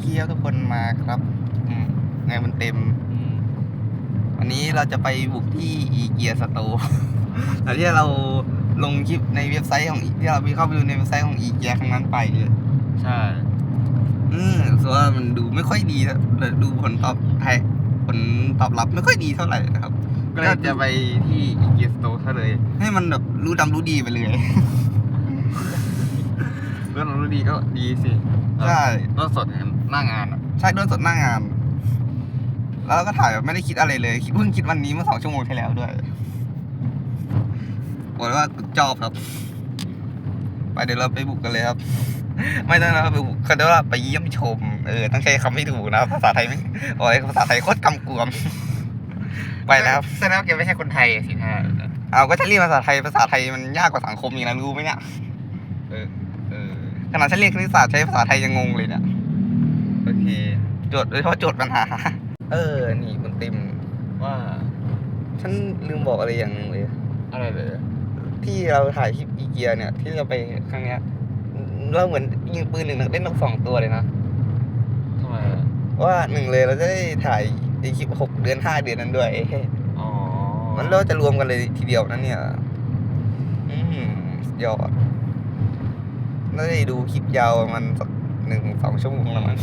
เคครับทุกคนมาครับอืมงานมันเต็มอืมวันนี้เราจะไปบุกที่อีเกียสโตหลังที่เราลงคลิปในเว็บไซต์ของที่เราไปเข้าไปดูในเว็บไซต์ของอีเกียครั้งนั้นไปเนี่ยใช่อืมส่วนว่ามันดูไม่ค่อยดีนะแต่ดูผลตอบแทนผลตอบรับไม่ค่อยดีเท่าไหร่นะครับ ก็เลยจะไปที่อีเกียสโตซะเลย ให้มันแบบรู้ดำรู้ดีไปเลยเรื่องรู้ดีก็ดีสิ ใช่รถสดเห็น หน้างานอะใช่ด้วยสดหน้างาน แล้วเราก็ถ่ายแบบไม่ได้คิดอะไรเลยคิดเพิ่งคิดวันนี้เมื่อสองชั่วโมงที่แล้วด้วยบอกเลยว่าจอบครับ ไปเดี๋ยวเราไปบุกกันเลยครับ ไม่ต้องนะไปบุกเขาเรียกว่าไปเยี่ยมชม เออต้องใช้คำไม่ถูกนะ ภาษาไทยไม่โอ้ยภาษาไทยโคตรกำกวม ไปแล้วครับ แสดงว่าแกไม่ใช่คนไทยสิท่าเอาก็จะเรียกภาษาไทย ภาษาไทยมันยากกว่าสังคมอย่างนั้นรู้ไหมเนี่ย เออ เออขนาดฉันเรียนคณิตศาสตร์ใช้ภาษาไทยยังงงเลยเนี่ย โอเคโจทย์โดยเฉพาะโจทย์ปัญหา เออ นี่คุณติมว่า ฉันลืมบอกอะไรอย่างหนึงเลย อะไรเลยที่เราถ่ายคลิปอีเกียเนี่ย ที่เราไปครั้งเนี้ยเราเหมือนยิงปืนหนึ่งนัดเล่นนกสองตัวเลยนะทำไมอะว่าหนึ่งเลยเราจะได้ถ่ายไอคลิปหกเดือนห้าเดือนนั้นด้วย อ๋อมันเราจะรวมกันเลยทีเดียวนั่นเนี่ย อืมสุดยอดน่าจะได้ดูคลิปยาวประมันสัก หนึ่งสองชั่วโมงแล้วมั้ง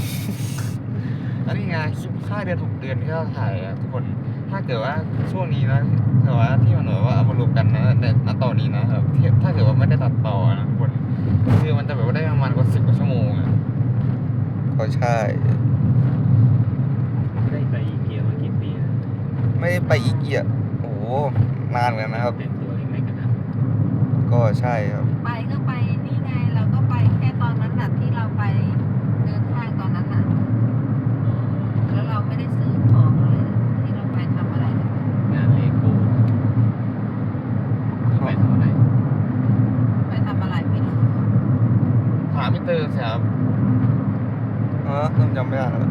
แล้วนี่ไงคลิปค่าเดือนหกเดือนที่เราถ่ายอะทุกคนถ้าเกิดว่าช่วงนี้นะแต่ว่าที่มันแบบว่าเอามารวมกันนะในณตอนนี้นะแบบที่ถ้าเกิดว่าไม่ได้ตัดต่อนะทุกคนคือมันจะแบบว่าได้ประมาณกว่าสิบกว่าชั่วโมงอะก็ใช่ไม่ได้ไปอีเกียมากี่ปีแล้วไม่ได้ไปอีเกียโอ้โหนานเหมือนกันนะครับแต่งตัวเล็กๆกันนะก็ใช่ครับ ไปก็ไปนี่ไงเราก็ไปแค่ตอนนั้นน่ะที่เราไปเดินทางตอนนั้นน่ะแล้วเราไม่ได้ซื้อของเลยนะที่เราไปทำอะไรกัน งานเลโก้ไปทำอะไร ไปทำอะไรไม่รู้ ถามมิเตอร์สิครับ เออเริ่มจำ ไม่ได้แล้ว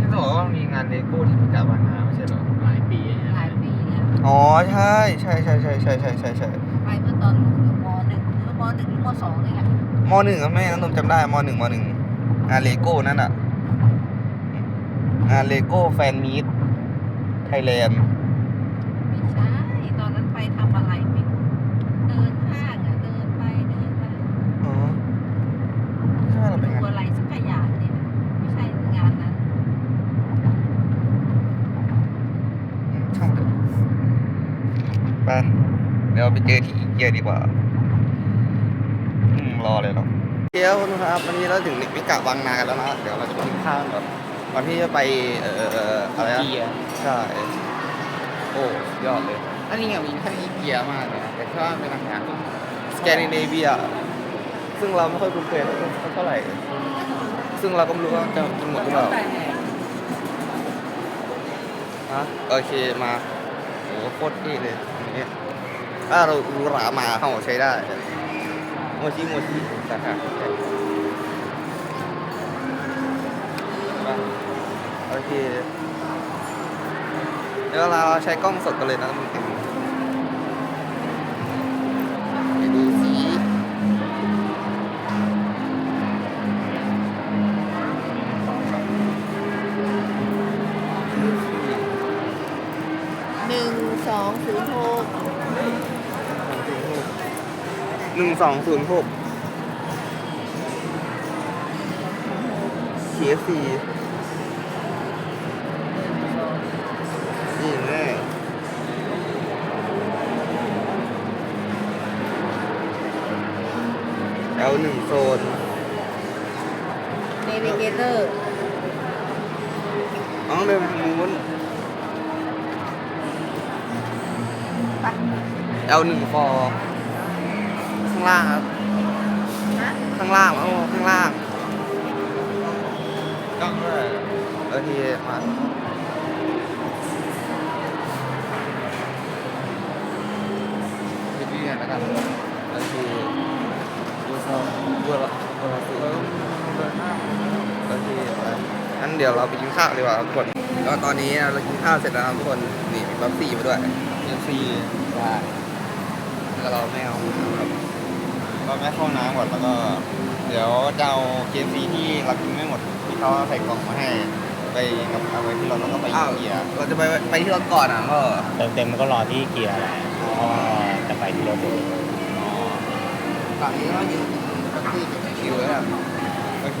ที่บอกว่ามีงานเลโก้ที่พิกาบางนาไม่ใช่เหรอหลายปีแล้วหลายปีแล้วอ๋อใช่ใช่ใช่ใช่ใช่ใช่ใช่ใช่ไปเมื่อตอนอยู่มหนึ่งหรือมหนึ่งหรือมสองนี่แหละมหนึ่งอะแม่น้องนมจำได้มหนึ่งมหนึ่งงานเลโก้นั่นอะงานเลโก้แฟนมีตไทยแลนด์ ไม่ใช่ตอนนั้นไปทำอะไรไม่รู้เดินห้างอะเดินไปเดินมา อ๋อใช่เราไป ดู งาน อะไรสักอย่างเนี่ยนะไม่ใช่งานนั้น ช่างเถอะไปเดี๋ยวไปเจอที่อีเกียดีกว่า อืม รอเลยเนาะเดี๋ยวคุณครับ วันนี้เราถึงมิกะบางนากันแล้วนะ เดี๋ยวเราจะไปกินข้าวก่อนก่อนที่จะไป เอ่ออะไรนะเกียร์ใช่ โอ้สุดยอดเลย อันนี้ไงมีแค่นี้เกียร์มากเลยนะแต่ถ้าเป็นอาหารก็สแกนดิเนเวีย ซึ่งเราไม่ค่อยคุ้นเคยเท่าไหร่ ซึ่งเราก็ไม่รู้ว่าจะกินหมดหรือเปล่าฮะโอเคมา โหโคตรเท่เลยอย่างเงี้ยถ้าเรารูหรามาเข้าใช้ได้โมชิโมชิสาขาโอเคเดี๋ยวเราใช้กล้องสดกันเลยนะ นึ่งสองศูนย์หก KFC นี่แน่แอลหนึ่งโซน เนวิเกเตอร์น้องเดินไปทางนู้นไป แอลหนึ่งฟอร์ข้างล่างครับนะข้างล่างโอ้ข้างล่างกล้องด้วยโอเคมารีวิวกันแล้วกันโอเคดูซองบัวละบัวละสีเออเดินหน้าโอเคไปงั้นเดี๋ยวเราไปกินข้าวดีกว่าครับทุกคนก็ตอนนี้เรากินข้าวเสร็จแล้วครับทุกคนนี่มีบัฟฟี่มาด้วยเกียร์ซีได้แล้วเราไม่เอาครับ เราไม่เข้าน้ำก่อนแล้วก็ เดี๋ยวจะเอาเกียร์ซีที่เรากินไม่หมดที่เขาใส่กล่องมาให้ ไปกับเอาไว้ที่รถแล้วก็ไปอ้าวเกียร์เราจะไปไปที่รถก่อนอะก็เติมเต็มมันก็รอที่เกียร์แหละเพราะว่าจะไปที่รถเลยอ๋อฝั่งนี้ก็ยืนแท็กซี่เก็บคิวแล้วครับโอเค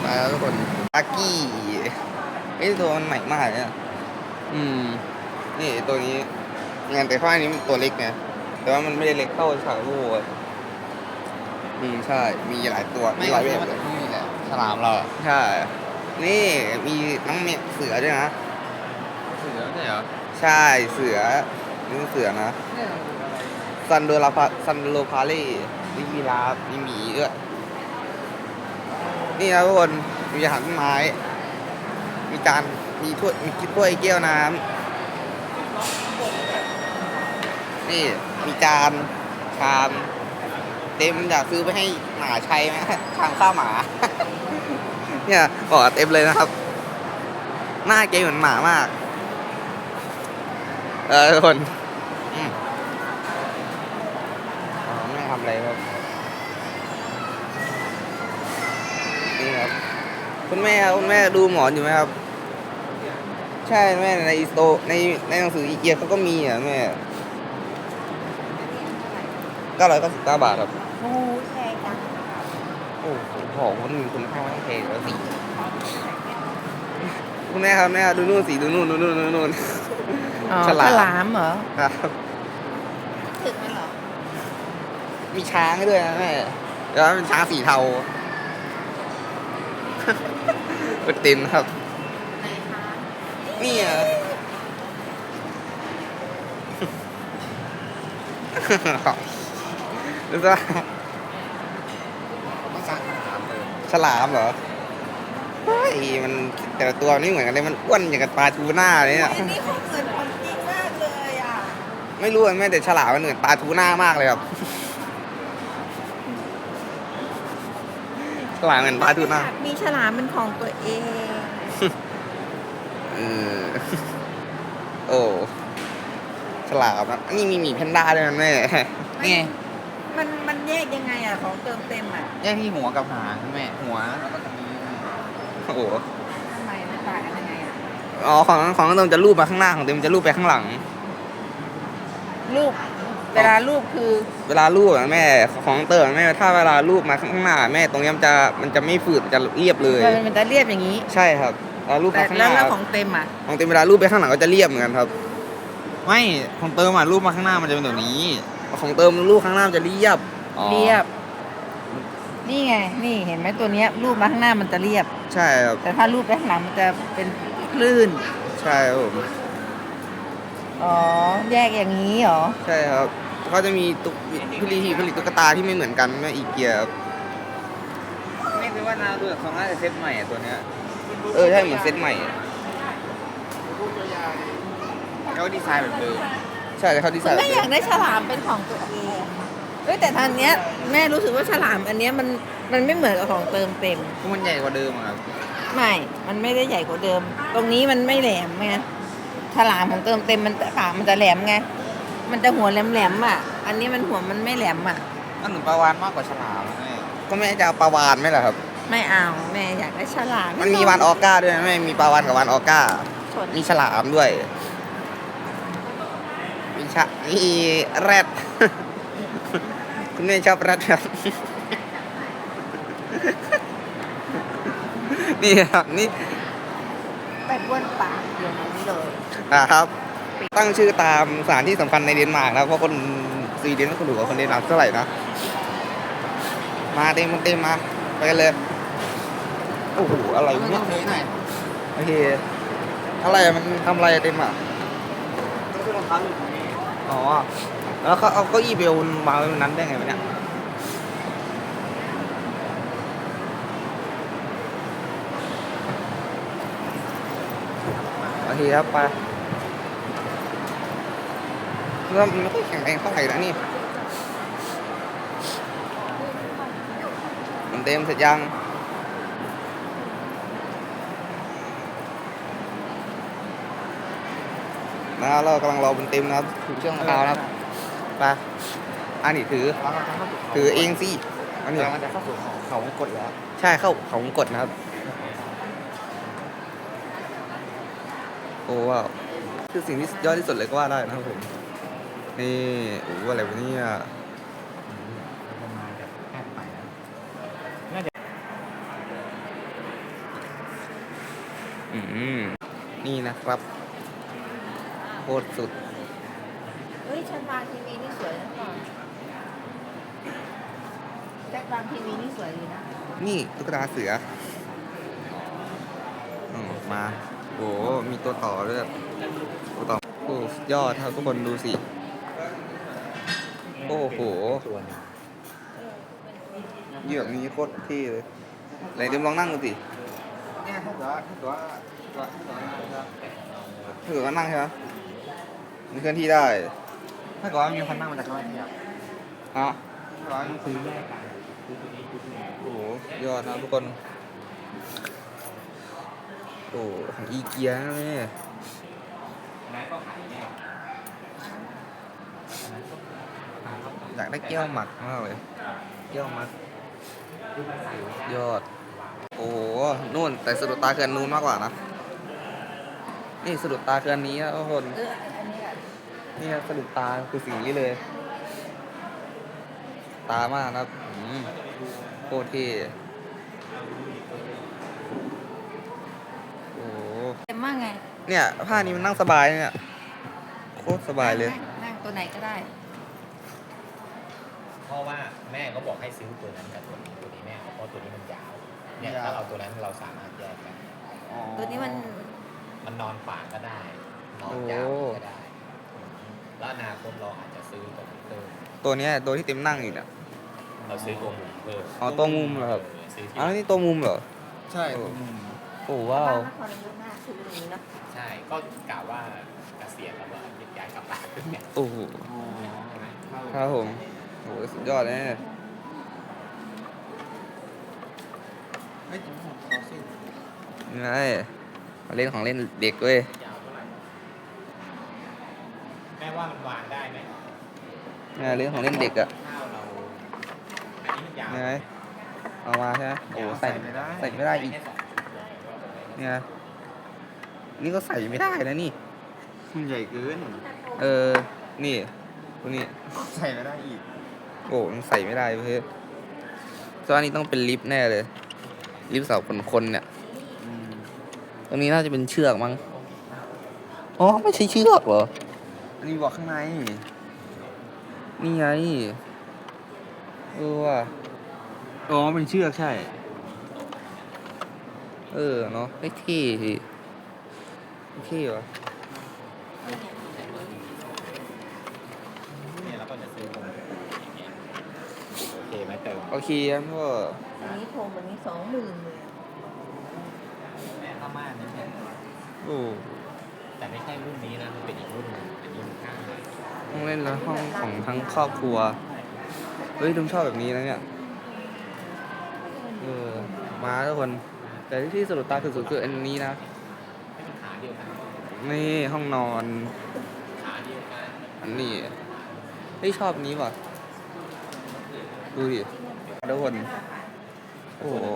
ไปแล้วทุกคนอากี้ไอ้ยตัวมันใหม่มากเลยเนี่ยอืม นี่ตัวนี้งานแต่ข้างนี้มันตัวเล็กไงแต่ว่ามันไม่ได้เล็กเท่าฉากลูกอะ อืมใช่ มีหลายตัวมีหลายแบบเลยนี่แหละฉลามเราอะใช่ นี่มีน้องเมียเสือด้วยนะ เสือไม่ใช่เหรอใช่เสือนี่เสือนะซันโดลาพาซันโลพาเล่มียีราฟมีหมีด้วยนี่นะทุกคนมีอาหารต้นไม้ มีจานมีถ้วยมีกิ๊บถ้วยแก้วน้ำนี่มีจานชาม เต็มอยากซื้อไปให้หมาใช้ไหมชามข้าวหมา เนี่ยบอกเต็มเลยนะครับ หน้าแกเหมือนหมามาก เออทุกคนอืมอ๋อไม่ทำอะไรครับนี่ครับ คุณแม่ครับคุณแม่ดูหมอนอยู่ไหมครับ ใช่แม่ในสโตในในหนังสืออีเกียเขาก็มีอะแม่ เก้าร้อยเก้าสิบเก้าบาทครับโอ้ยแพงจังโอ้โหของมันมีคุณค่ามากแพงแล้วสิคุณแม่ครับแม่ดูนู่นสิดูนู่นดูนู่นดูนู่นอ๋อฉลามฉลามเหรอครับ ถึกไหมเหรอ มีช้างให้ด้วยนะแม่แล้วเป็นช้างสีเทาเป็นเต็มครับไหนคะนี่อะ ดูสิฉลามเหรอเฮ้ยมันแต่ละตัวมันไม่เหมือนกันเลยมันอ้วนอย่างกับปลาทูน่าเลยเนี่ย นี่เขาเหมือนของจริงมากเลยอะไม่รู้อะแม่แต่ฉลามมันเหมือนปลาทูน่ามากเลยครับ ฉลามเหมือนปลาทูน่า มีฉลามเป็นของตัวเอง เออ โอ้ ฉลามนะนี่มีหมีแพนด้าด้วยนะแม่นี่ไงมันมัน แยกยังไงอะของเติมเต็มอะแยกที่หัวกับหางแม่หัวแล้วก็ตรงนี้โอ้โหทำไมมันต่างกันยังไงอะอ๋อของของเต็มจะรูปมาข้างหน้าของเต็มจะรูปไปข้างหลัง รูปเวลารูปคือเวลารูปอะแม่ของเติมแม่ถ้าเวลารูปมาข้างหน้า แม่ตรงเนี้ยมันจะมันจะไม่ฝืดมันจะเรียบเลยมันมันจะเรียบอย่างนี้ ใช่ครับเวลารูปแต่มาข้างหแล้วน้าแล้วของเต็มอะของเต็มเวลารูปไปข้างหลังก็จะเรียบเหมือนกันครับ ไม่ของเติมอะรูปมาข้างหน้ามันจะเป็นแบบนี้ ของเติมรูปข้างหน้ามันจะเรียบ อ๋อเรียบ นี่ไง นี่เห็นไหมตัวเนี้ยรูปมาข้างหน้ามันจะเรียบ ใช่ครับ แต่ถ้ารูปไปข้างหลังมันจะเป็นคลื่น ใช่ครับผม อ๋อ แยกอย่างนี้เหรอ ใช่ครับเขาจะมีตุ๊กผลิตผลิตตุ๊กตาที่ไม่เหมือนกันแม่อีเกียครับไม่คิดว่านาดูจากของน่าจะเซตใหม่อะตัวเนี้ย เออ ใช่เหมือนเซตใหม่แล้วก็ดีไซน์แบบเดิมใช่เขาดีไซคุณน์แม่อยากได้ฉลามเป็นของตัวเอง เอ้ยแต่ทางเนี้ยแม่รู้สึกว่าฉลามอันเนี้ยมันมันไม่เหมือนกับของเติมเต็มคือมันใหญ่กว่าเดิมอะครับไม่ มันไม่ได้ใหญ่กว่าเดิม ตรงนี้มันไม่แหลมไงฉลามของเติมเต็มมันปากมันจะแหลมไง มันจะหัวแหลมๆอะ อันนี้มันหัวมันไม่แหลมอะมันเหมือนปลาวานมากกว่าฉลามอะแม่ก็แม่จะเอาปลาวานไหมล่ะครับ ไม่เอาแม่อยากได้ฉลามมันมีวานออก้าด้วยนะแม่มีปลาวานกับวานออก้า ชนมีฉลามด้วย มีชะมีแรด คุณแม่ชอบแรดครับ นี่ครับนี่ไปบ้วนปากเดี๋ยวนี้เลยนะครับ ตั้งชื่อตามสถานที่สำคัญในเดนมาร์กนะเพราะคนสวีเดนไม่ค่อยถูกกับคนเดนมาร์กเท่าไหร่นะ มาเต็มเต็มมา ไปกันเลย โอ้โหอะไรวะเนี่ยเทหน่อยโอเคอะไรอะมันทำอะไรอะเต็มอะต้องขึ้นรองเท้าอยู่ตรงนี้อ๋อ แล้วเขาเอาเก้าอี้ไปวางไว้บนนั้นได้ไงวะเนี่ยโอเคครับไปเริ่มไม่ค่อยแข็งแรงเท่าไหร่นะนี่มันเต็มเสร็จยังนะเรากำลังรอบนเต็มนะครับถึงช่วงเช้านะครับ ปะอันนี้ถือถือเองสิอันนี้ เราจะเข้าสู่เขาเขากดแล้วใช่เข้าเขางกดนะครับ โอ้ว้าวคือสิ่งที่ยอดที่สุดเลยก็ว่าได้นะครับผม นี่โอ้โหอะไรวะเนี่ยประมาณแบบแอบไปนะอืมนี่นะครับ โคตรสุด เฮ้ยฉันวางทีวีนี่สวยนะก่อนแจ็ควางทีวีนี่สวยดีนะนี่ตุ๊กตาเสือออมาโอ้มีตัวต่อด้วยตัวต่อโอ้สุดยอดครับทุกคนดูสิ โอ้โหตัวนเหยือกนี้โคตรเที่เลยไหนเดิมลองนั่งดูสิเนี่ยถ้าเกิดว่าถ้าเกิดว่าถ้าเกิดว่าถ้าเกิดว่านั่งใช่ไหมมันเคลื่อนที่ได้ ถ้าเกิดว่ามีคนนั่งมันจะเคลื่อนที่อะฮะร้อยซื้อแยกกันซื้อตัวนี้ซื้อตัวนี้โอ้โหยอดนะทุกคน โอ้ของอีเกียนะเนี่ยอันนั้นก็ขายแยกอยากได้แก้วหมักมากเลยแก้วหมัก ยอด โอ้โหนู่นแต่สะดุดตาเคือนนู้นมากกว่านะ นี่สะดุดตาเคือนนี้นะทุกคน เอออันนี้แหละนี่สะดุดตาคือสีนี้เลย ตามากนะครับอืมโคตรเท่โอ้โหเต็มมากไงเนี่ยผ้านี้มันนั่งสบายเนี่ยโคตรสบายเลย นั่งนั่งตัวไหนก็ได้ เพราะว่าแม่ก็บอกให้ซื้อตัวนั้นกับตัวนี้ตัวนี้แม่เอาเพราะตัวนี้มันยาวเนี่ยยาวถ้าเราตัวนั้นเราสามารถแยกกันตัวนี้มัน มันนอนฝางก็ได้นอนยาวก็ได้ แล้วอนาคตเราอาจจะซื้อตัวนี้เพิ่มตัวเนี้ยตัวที่เต็มนั่งอยู่เนี่ยเราซื้อตัวมุมเพิ่มอ๋อตัวมุมเหรอครับ เออซื้อที่อ้าวนี่ตัวมุมเหรอ ใช่โอ้ตัวมุมโอ้ว้าวบ้นนครนายกหน้าคืออย่างนี้เนอะใช่ก็กะว่าเกษียณแล้วก็ย้ายกลับบ้านเนี่ยโอ้โหอ๋อใช่ไหมครับผมโอ้โหสุดยอดเลยไม่จริงผมขอสินี่ไงมาเล่นของเล่นเด็กเว้ย ยาวเท่าไหร่แม่ว่ามันวางได้ไหม นี่ไงเล่นของเล่นเด็กอะข้าวเราอันนี้มันยาวนี่ไงเอามาใช่ไหมโอ้โหใส่ไม่ได้ใส่ไม่ได้อีกแค่สองชุดเลยนี่ไงนี่ก็ใส่ไม่ได้นะนี่มันใหญ่เกิน เออ นี่ตัวนี้ใส่ไม่ได้อีก โอ้มันใส่ไม่ได้เพื่อนตัวนี้ต้องเป็นลิฟต์แน่เลย ลิฟต์เสาคนคนๆเนี่ยอืมตรงนี้น่าจะเป็นเชือกมั้ง อ๋อ ไม่ใช่เชือกเหรอ อันนี้บอกข้างใน นี่ไง เออว่ะ อ๋อเป็นเชือกใช่ เออเนาะไม่เท่สิไม่เท่ว่ะเนี่ยเราก็จะซื้อผมอย่างเงี้ยโอเคไหมเติมโอเคครับพ่ออันนี้โคมอันนี้สองหมื่นเลยแม่ผ้าม่านนี่เนี่ยโอ้แต่ไม่ใช่รุ่นนี้นะมันเป็นอีกรุ่นหนึง ห้องเล่นแล้วห้องของทั้งครอบครัว เฮ้ยดุมชอบแบบนี้นะเนี่ย เออ มาทุกคน แต่ที่สะดุดตาคือสุดคืออันนี้นะ นี่ห้องนอนนอันนี้เฮ้ยชอบนนี้ว่ะ ดูดิทุกคน โอ้โห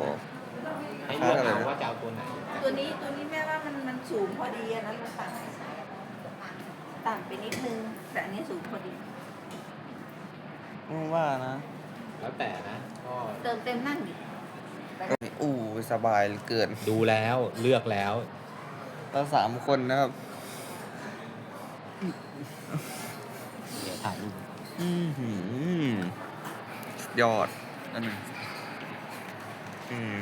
ให้เลือกขาอะไรเอานะว่าจะเอาตัวไหนตัวนี้ตัวนี้แม่ว่ามันมันสูงพอดีอันนั้นมันต่ำต่ำไปนิดนึง แต่อันนี้สูงพอดี ว่านะแล้วแต่นะก็เติมเต็มนั่งดิอู้สบายเหลือเกินดูแล้วเลือกแล้ว เราสามคนนะครับ เดี๋ยวถ่ายรูปอือหือยอด อันหนึ่งอืม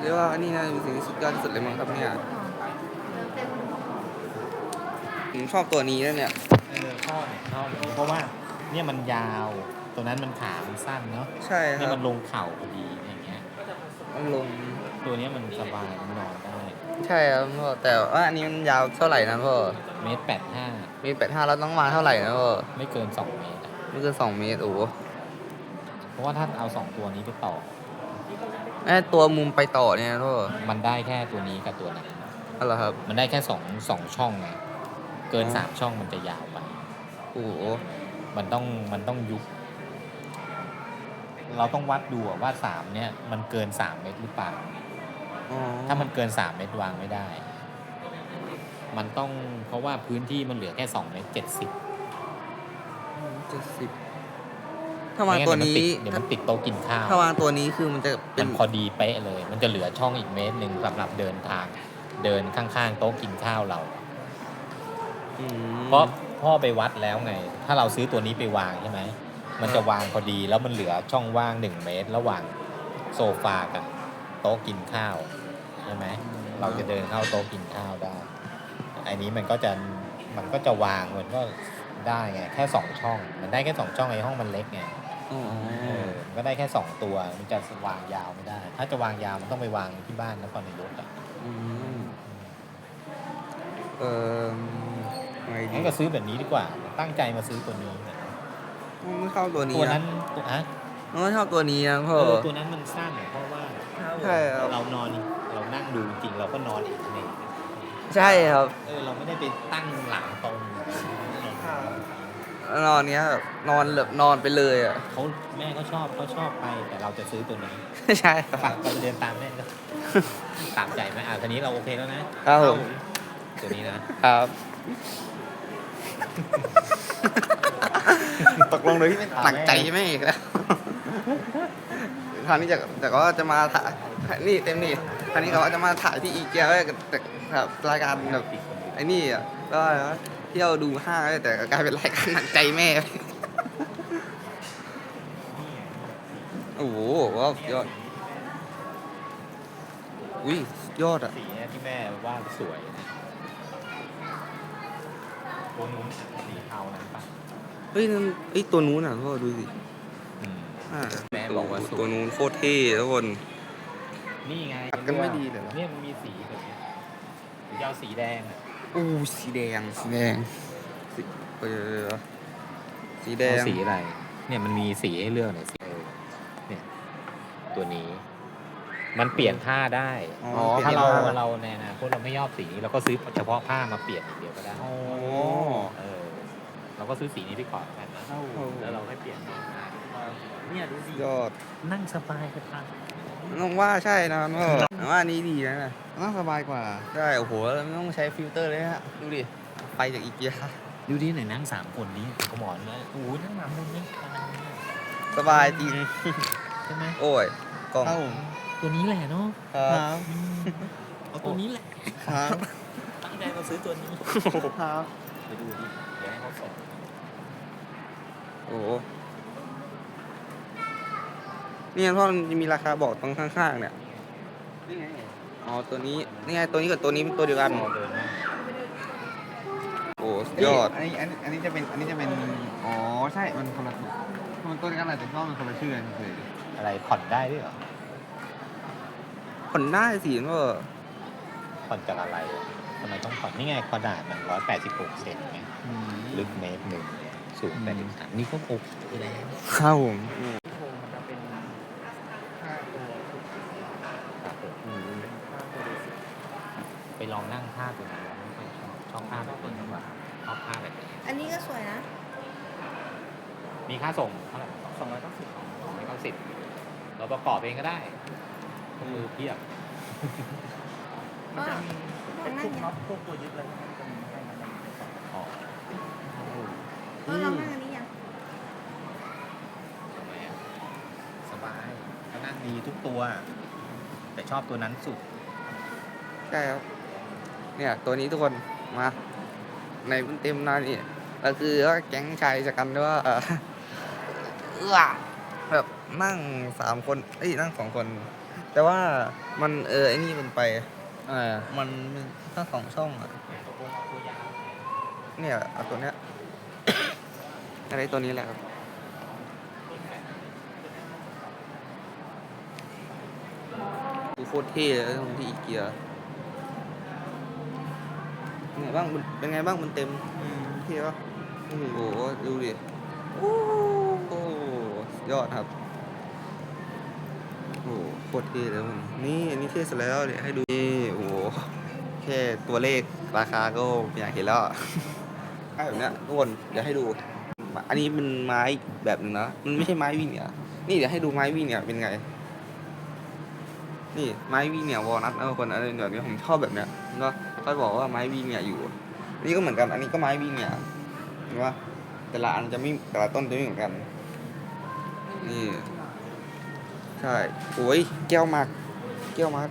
เรียกว่านี่น่าจะเป็นสิ่งที่สุดยอดที่สุดเลยมั้งครับเนี่ย เติมเต็ม ผมชอบตัวนี้นะเนี่ยเออชอบเนี่ยชอบอย่างนี้เพราะว่าเนี่ยมันยาว ตัวนั้นมันขามันสั้นเนาะใช่คนี่รับมันลงเข่าพอดีอย่างเงี้ย มันลง ตัวเนี้ยมันสบายมันนอนได้ใช่ครับพ่อแต่ว่าอันนี้มันยาวเท่าไหร่นะพ่อเมตรแปดห้ามีแปดห้าแล้วต้องมาเท่าไหร่นะพ่อไม่เกินสองเมตรอะไม่เกินสองเมตรโอ้โหเพราะว่าถ้าเอาสองตัวนี้ไปต่อไอ้ตัวมุมไปต่อเนี่ยนะพ่อมันได้แค่ตัวนี้กับตัวนั้น อะไรอครับ มันได้แค่สองสองช่องไง เกินอ๋อสามช่องมันจะยาวไปโอ้โหมันต้องมันต้องยุบ เราต้องวัดดูอะว่าสามเนี่ย มันเกินสามเมตรหรือเปล่าอ๋อถ้ามันเกินสามเมตรวางไม่ได้อมันต้องเพราะว่าพื้นที่มันเหลือแค่สองเมตรเจ็ดสิบเจ็ดสิบถ้าวางตัวนี้เดี๋ยวมันติดโต๊ะกินข้าวถ้าวางตัวนี้คือมันจะเป็มันนพอดีเป๊ะเลย มันจะเหลือช่องอีกเมตรหนึ่งสำหรับเดินทาง เดินข้างๆ โต๊ะกินข้าวเราอืม เพราะพ่อไปวัดแล้วไง ถ้าเราซื้อตัวนี้ไปวางใช่ไหม มันจะวางพอดีแล้วมันเหลือช่องว่างหนึ่งเมตร ระหว่างโซฟากับโต๊ะกินข้าวใช่ไหมเราจะเดินเข้าโต๊ะกินข้าวได้อันนี้มันก็จะมันก็จะวางมันก็ได้ไงแค่สองช่อง มันได้แค่สองช่องไอ้ห้องมันเล็กไงอ๋อเออมันก็ได้แค่สองตัวมันจะวางยาวไม่ได้ ถ้าจะวางยาวมันต้องไปวางที่บ้านนครนายกอะอืมเออ ไงดีงั้นก็ซื้อแบบนี้ดีกว่า ตั้งใจมาซื้อตัวนี้เนี่ยไม่เข้าตัวนี้ตัวนะนั้นตัวฮะไม่ชอบตัวนี้นะพ่อเออตัวนั้นมันสั้นเพราะว่าใช่ครับเรานอนเรานั่งดูจริงเราก็นอนอีกนี่ใช่ครับเออเราไม่ได้ไปตั้งหลังตรงนอนเนี้ยแบบนอนแบบนอนไปเลยอะเขาแม่เขาชอบเขาชอบไปแต่เราจะซื้อตัวนี้ใช่คฝารับกเราเดินตามแม่ก็ตามใจไหมอะทีนี้เราโอเคแล้วนะครับผมตัวนี้นะครับ ตกลงโดยที่ไม่หนักใจใช่ไหมอีกแล้วคราวนี้จะแต่ก็จะมาถ่ายนี่เต็มนี่คราวนี้เขาจะมาถ่ายที่อีเกียแต่แบบรายการแบบไอ้นี่อะก็อะไรวะเที่ยวดูห้างแต่กลายเป็นรายการหนักใจแม่โอ้โหว้าวยอดอุ้ยยอดอะสีเนี่ยที่แม่ว่าสวยนะ ตัวนู้นสีเทานั้นปะเฮ้ยนั่นเอ้ยตัวนู้นอะพ่อดูสิอืมอ่าแม่บอกว่าสวยตัวนู้นโคตรเท่ทุกคน นี่ไงตัดกันไม่ดีเลยเหรอ เนี่ยมันมีสีแบบนี้หรือจะเอาสีแดงอะอู้สีแดงสีแดงสีเออสีแดเอางสีอะไร เนี่ยมันมีสีให้เลือกเนี่ยสีเออเนี่ย ตัวนี้ มันเปลี่ยนผ้าได้ อ๋อถ้าเราปลี่ยนผ้เราในอนาคตเราไม่ยอบสีนี้เราก็ซื้อเฉพาะผ้ามาเปลี่ยนอย่างเดียวก็ได้ อ๋อเออเรา ก็ซื้อสีนี้ไปก่อนกันนะแล้วเราให้เปลี่ยนสีมาเนี่ยดูสิยอดนั่งสบายกันทางน้องว่าใช่นะพ่อแต่ว่าอันนี้ดีนะน่าสบายกว่าใช่โอ้โหแล้วไม่ต้องใช้ฟิลเตอร์เลยฮะดูดิไฟจากอีเกียดูดิไหนนั่งสามคนนี้ขมอนเลยโอ้โหนั่งสามคนนี่สบายจริงใช่ไหมโอ้ยกล้องตัวนี้แหละเนาะครับอืมเอาตัวนี้แหละครับตั้งใจมาซื้อตัวนี้ครับไปดูดิเดี๋ยวให้เขาส่ง โอ้โหเนี่ยพ่อมันจะมีราคาบอกตรงข้างๆเนี่ย นี่ไง อ๋อ ตัวนี้ นี่ไง ตัวนี้กับตัวนี้เป็นตัวเดียวกันรอเดินนะโอ้สุดยอด อันนี้อันนี้อันนี้จะเป็น อันนี้จะเป็น อ๋อ ใช่ มันคนละมันต้นกันอะไรแต่ชอบมันคนละชื่อกันเฉยอะไรผ่อนได้ด้วยเหรอ ผ่อนได้สิว่าผ่อนจากอะไรทำไมต้องผ่อนนี่ไงขนาดมันร้อยแปดสิบหกเซนไงลึกเมตรหนึ่ง สูงแปดสิบสามนี่ก็โอเคแล้วข้าวผมไปลองนั่งผ้าตัวนี้แล้วไม่ค่อยชอบชอบผ้าแบบนี้มากกว่าชอบผ้าแบบนี้อันนี้ก็สวยนะ มีค่าส่งเท่าไหร่สองร้อยเก้าสิบสองร้อยเก้าสิบเราประกอบเองก็ได้ก็คือเพียบก็นั่งอย่างอ๋ เออเรานั่งอันนี้ยังทำไมอะสบายก็นั่งดีทุกตัว แต่ชอบตัวนั้นสุด ใช่ครับเนี่ยตัวนี้ทุกคนมา ในเต็มหน้านี่ก็คือว่าแก๊งชายจะกันด้วยว่าเออเอื้อแบบนั่งสามคนเอ้ยนั่งสองคน แต่ว่ามันเออไอ้นี่มันไปเออมันมันทั้งสองช่องอะเนี่ยเอาตัวเนี้ย อะไรตัวนี้แหละครับดูโคตรเท่เลยตรงที่อีเกียเป็นไงบ้างมันเป็นไงบ้างมันเต็มเท่ปะโอ้โหดูดิโอ้โหสุดยอดครับโอ้โหโคตรเท่เลยมันนี่อันนี้เท่สุดแล้วเดี๋ยวให้ดูนี่โอ้โหแค่ตัวเลขราคาก็อยากเห็นแล้วอะไอ้แบบเนี้ยทุกคนเดี๋ยวให้ดู อันนี้เป็นไม้แบบหนึงนะมันไม่ใช่ไม้วิ่งเนี่ยนี่เดี๋ยวให้ดูไม้วิ่งเนี่ยเป็นไง นี่ไม้วีเนี่ยวอลนัทนะทุกคนอะไรแบบนี้ผมชอบแบบเนี้ยก็เขาบอกว่าไม้วีเนี่ยอยู่ นี่ก็เหมือนกัน อันนี้ก็ไม้วีเนี่ยเห็นปะแต่ละอันจะไม่แต่ละต้นจะไม่เหมือนกัน นี่ ใช่โอ้ยแก้วมากแก้วมาก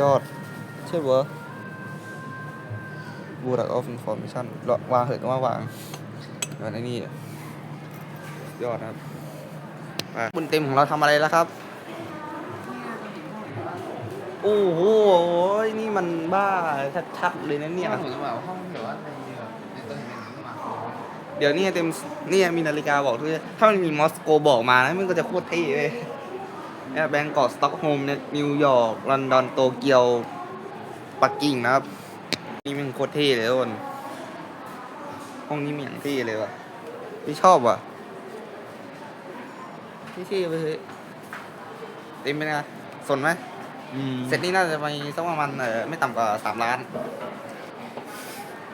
ยอดใช่เวอร์บูรักออฟอินฟอร์เมชั่นวางเถอะว่าวาง แบบนี้สุดยอดนะครับอะบุญเต็มของเราทำอะไรแล้วครับ โอ้โห นี่มันบ้าชัดๆเลยนะเนี่ยผมจะบอกว่าห้องแบบว่าในแบบในตัวเห็นเป็นมาเดี๋ยวนี่เต็มนี่มีนาฬิกาบอกด้วย ถ้ามันมีมอสโกบอกมานะมันก็จะโคตรเท่เลยเนี่ยแบงกอกสต็อกโฮล์มเนี่ยนิวยอร์กลอนดอนโตเกียวปักกิ่งนะครับ นี่มันโคตรเท่เลยทุกคน ห้องนี้มีอย่างเท่เลยว่ะพี่ชอบว่ะพี่เท่ไปเลยเต็มไปนะสนไหมเซตนี้น่าจะไปสักประมาณเออไม่ต่ำกว่าสามล้าน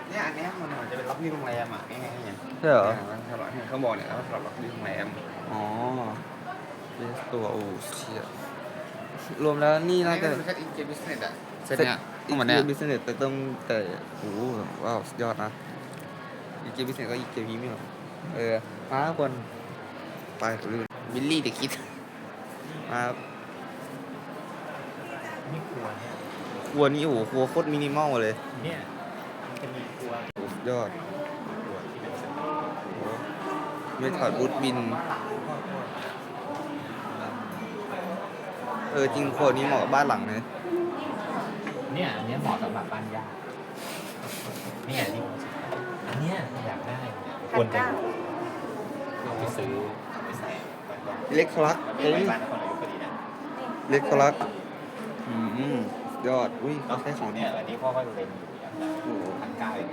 เนี่ยอันเนี้ยมันเหมือนจะเป็นล็อบบี้โรงแรมอะง่ายๆเนี่ยใช่เหรอสำหรับเขาบอกเนี่ยว่าสำหรับล็อบบี้โรงแรมอ๋อเลสตัวโอ้เชี่ยรวมแล้วนี่น่าจะเป็นแค่อินเกมบิสเนสอะเซตเนี้ยทั้งหมดเนี้ยบิสเนสแต่ต้องแต่โอ้โหว้าวสุดยอดนะ อีกเกมบิเนสก็อีกเกมพรีเมียมเออมาคนไปลืมบิลลี่เด็กคิดมาครับนี่ครัวเนี่ยครัวนี้โอ้โหครัวโคตรมินิมอลเลยเนี่ยมันจะมีครัวโอ้สุดยอดครัวที่เป็นสเต็กโอ้โหไม่ถอดบูทบินเออจริงครัวนี้เหมาะกับบ้านหลังเลยเนี่ยอันเนี้ยเหมาะสำหรับบ้านยากเนี่ยที่ ควรจะเอาไปซื้อเอาไปใส่บ้านยากเล็กทรักมันเอ้มียไว้บ้านนครนายกพอดีนะเล็กทรักอืมยอด อุ้ยเราใช้ของเนี่เนี่ยยอันนี้พ่อก็เล็งอยู่อยากได้โอ้โหพันเก้าเอง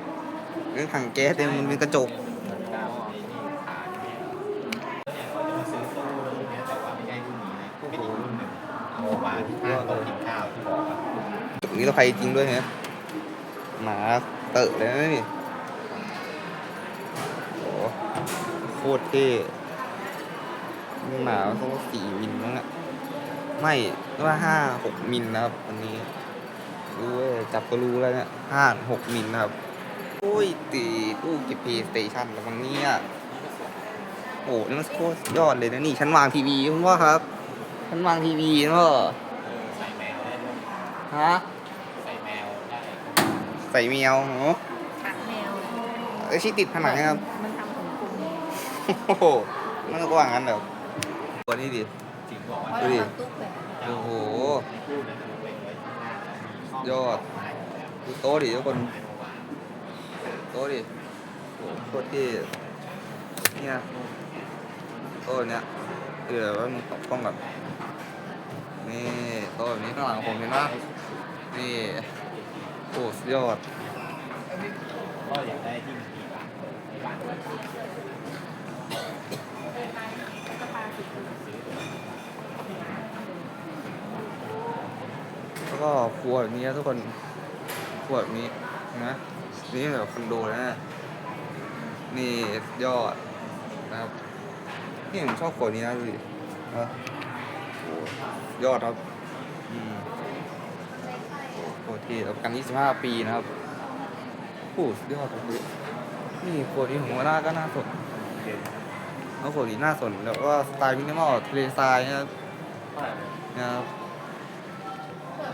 เรื่องถังแก๊สเต็มมันเป็นกระจก พันเก้าไอ้นี่ขาเนี่ยเนี่ยเขาจะมาซื้อตู้รุ่นเนี้ยแต่ว่าไม่ใช่รุ่นนี้นะเป็นอีกรุ่นหนึ่งเอามาที่ข้างโต๊ะกินข้าวที่บอกอะตรงนี้เราไปจริงด้วยฮะหมาเตอะเลยนะนี่โอ้โหโคตรเท่นี่หมาเขาสี่มิลมั้งอะไม่ว่าห้าหกมิลนะครับอันนี้รู้เว้ยจับก็รู้แล้วเนี่ยห้าหกมิลนะครับโอ้ยตีตู้เก็บเพย์สเตชันแล้วบางเนี่ยโอ้โหนี่มันโคตรยอดเลยนะนี่ฉันวางทีวีคุณว่าครับฉันวางทีวีเนาะใส่แมวได้ด้วยฮะใส่แมวได้ใส่แมวเนาะขังแมวไอ้ที่ติดผนังนะครับมันทำของกลุ่มนี้ โอ้โหมันก็ว่างั้นเหรอตัวนี้ดิดูดิโอ้โหยอดดูโต๊ะดิทุกคนโต๊ะดิโอ้โคตรเท่เนี่ยโต๊ะเนี้ยเออว่ามันตกต้องแบบนี่โต๊ะแบบนี้ข้างหลังผมเห็นปะนี่โอ้สุดยอดก็อยากได้ที่มีบ้านบาน แล้วก็ครัวแบบนี้ทุกคนครัวแบบนี้นะนี่แบบคอนโดนะนี่ยอดนะครับนี่ผมชอบครัวนี้นะดูดินะโอ้ยอดครับอืมโอ้โหที่รับประกัน 25 ปีนะครับโอ้สุดยอดครับนี่ครัวนี้ผมว่าน่าก็น่าสน แล้วครัวนี้น่าสนแล้วก็สไตล์มินิมอลทะเลทรายนะครับนะครับ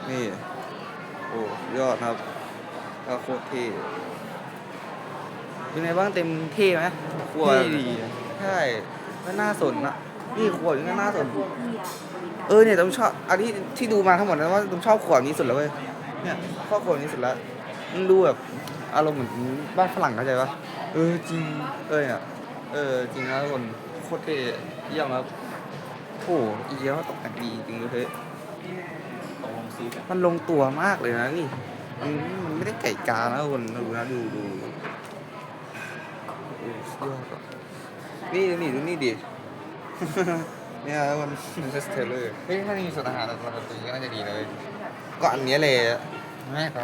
นี่โอ้ยอดครับก็โคตรเท่เป็นไงบ้างเต็มเท่ไหมครัวดีใช่ก็น่าสนนะนี่ขวดนี้ก็น่าสนเออเนี่ยผมชอบอันที่ที่ดูมาทั้งหมดนะว่าผมชอบขวดนี้สุดแล้วเว้ยเนี่ยชอบขวดนี้สุดแล้วมันดูแบบอารมณ์เหมือนบ้านฝรั่งเข้าใจปะเออจริงเออเนี่ย เออจริงนะทุกคนโคตรเท่เยี่ยมครับโอ้อีเกียเขาตกแต่งดีจริงเลยเฮ้ยตกลงซื้อกันมันลงตัวมากเลยนะนี่มันมันไม่ได้ไก่กานะคนดูนะดูดูยอดนี่นี่ดูนี่ดิเนี่ยมันเซสเทเลอร์เฮ้ยถ้ามีส่วนอาหารเราตัวนี้ก็น่าจะดีเลย ก็อันนี้เลยแม่ก็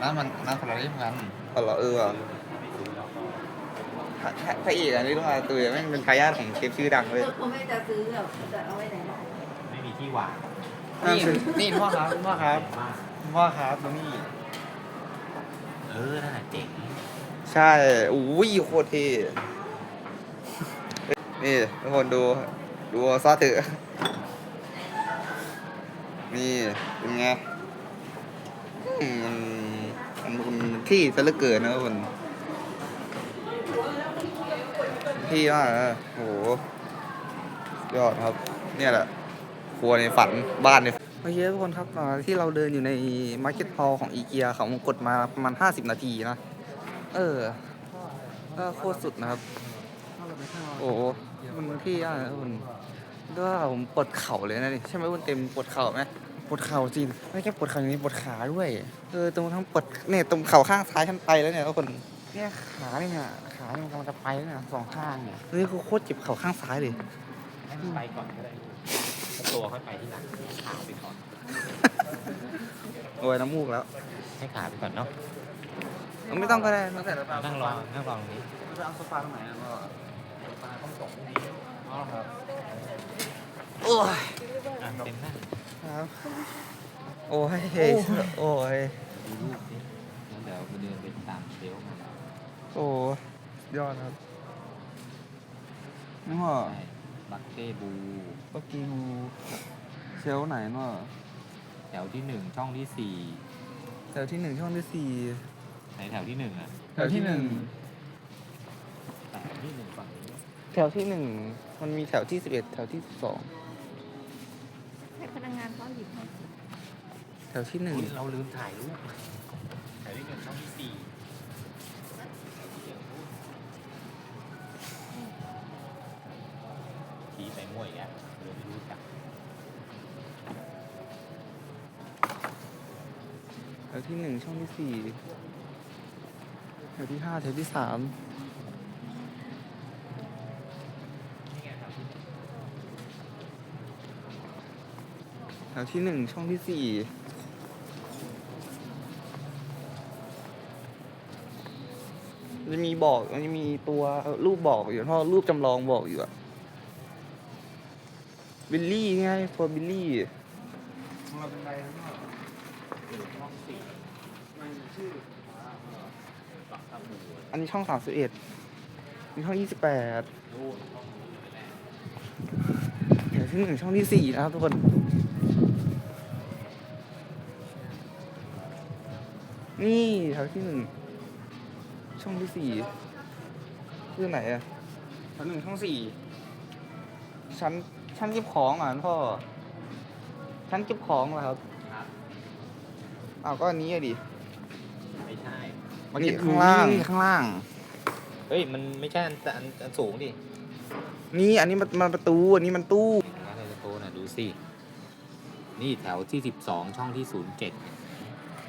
น้ำมันน้ำคนละที่พันอ๋อเหรอเออว่ะ พระพระเอกอันนี้ต้องมาตัวแม่งเป็นทายาทของเชฟชื่อดังเลยเขาไม่จะซื้อแบบจะเอาไว้ไหนได้ไม่มีที่วางอนั่นนี่คือนี่พ่อครับพ่อครับพ่อครับตรงนี้เออน่าเจ๋งใช่อุ้ยโคตรเท่นี่ทุกคนดูดูซอสเถอะนี่เป็นไงอืมมันมันมันที่ซะเหลือเกินนะทุกคน ที่มากนะโอ้โหยอดครับ เนี่ยแหละ ครัวในฝันบ้านในโอเคทุกคนครับอ่าที่เราเดินอยู่ในมาร์เก็ตพอลของอีเกียเขากดมาประมาณ 50 นาทีนะ เออก็โคตรสุดนะครับ โอ้โหมันที่ยากนะคุณก็ผมปวดเข่าเลยนะนี่ใช่ไหมคุณเต็มปวดเข่าไหมปวดเข่าจริงไม่แค่ปวดเข่าอย่างนี้ปวดขาด้วย เออตรงทั้งปวดเนี่ยตรงเข่าข้างซ้ายฉันไปแล้วเนี่ยทุกคนเนี่ยขาเนี่ยขาเนี่ยมันกำลังจะไปแล้วเนี่ยสองข้างเนี่ยนี่คือโคตรเจ็บเข่าข้างซ้ายเลยให้มันไปก่อนก็ได้ลูกตัวค่อยไปที่หลังขาไปก่อนโอ้ยน้ำมูกแล้ว ให้ขาไปก่อนเนาะไม่ต้องก็ได้ไม่ต้องแต่นั่งรอนั่งรอตรงนี้ไปเอาโซฟาตรงไหนอะพ่อปลาต้องตกอ๋อครับโอ้ยอะเต็มหน้าครับโอ้ยโอ้ยดูรูปดิแล้วเดี๋ยวไปเดินไปตามเชลฟ์มันโอ้ ยอดครับนี่พ่อใช่บักเก้บูปากิวเชลฟ์ไหนเนาะแถวที่หนึ่งช่องที่สี่แถวที่หนึ่งช่องที่สี่ไหนแถวที่หนึ่งอะแถวที่หนึ่งแถวที่หนึ่งฝั่งนี้แถวที่หนึ่งมันมีแถวที่สิบเอ็ดแถวที่สองให้พนักงานเขาหยิบให้ แถวที่หนึ่ง อุ๊ยเราลืมถ่ายรูปแถวที่หนึ่งช่องที่สี่ ไปมั่วอีกแล้วเดี๋ยไม่รู้จักแถวที่หนึ่งช่องที่สี่แถวที่ห้าแถวที่สามแถวที่หนึ่งช่องที่สี่จะมีบอกมันจะมีตัวรูปบอกอยู่เพราะรูปจำลองบอกอยู่อะ บิลลี่ไงตัวบิลลี่ของเราเป็นไรครับพ่อช่องสี่มันชื่ออันนี้ช่องสามสิบเอ็ดมีช่องยี่สิบแปดแล้วเดี๋ยวที่หนึ่งช่องที่สี่นะครับทุกคนนี่แถวที่หนึ่งช่องที่สี่ชื่อไหนอะแถวหนึ่งช่องสี่ชั้น ชั้นเก็บของอะพ่อชั้นเก็บของเหรอครับครับอ้าวก็อันนี้อะดิไม่ใช่มันอยู่ข้างล่างนี่ข้างล่าง เฮ้ย มันไม่ใช่อันอันอันสูงดินี่อันนี้มันมันประตูอันนี้มันตู้ร้านไฮโตน่ะดูสิ นี่แถวที่สิบสองช่องที่ศูนย์เจ็ด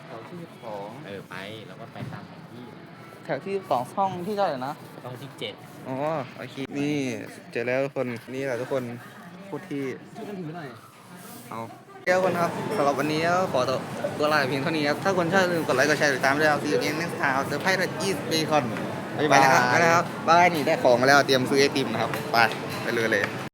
แถวที่สองเออไปแล้วก็ไปตามแผนที่แถวที่สองช่องที่เท่าไหร่นะช่องที่เจ็ดอ๋อโอเคนี่เจอแล้วทุกคนนี่แหละทุกคน พูดที่ช่วยกันถือหน่ยเอาเจ้าคนครับสำหรับวันนี้ก็ขอตัวตัวลาเพียงเท่านี้ครับ ถ้าคนชอบลืมกดไลค์กดแชร์ติดตามด้วยครับซีอีเอ็นเนสทาวเซอร์ไพรส์อีสเบคอนไปนะครับไปนะครับบานนี่ได้ของมาแล้วเตรียมซื้อไอติมนะครับ ไปไปเลยเลย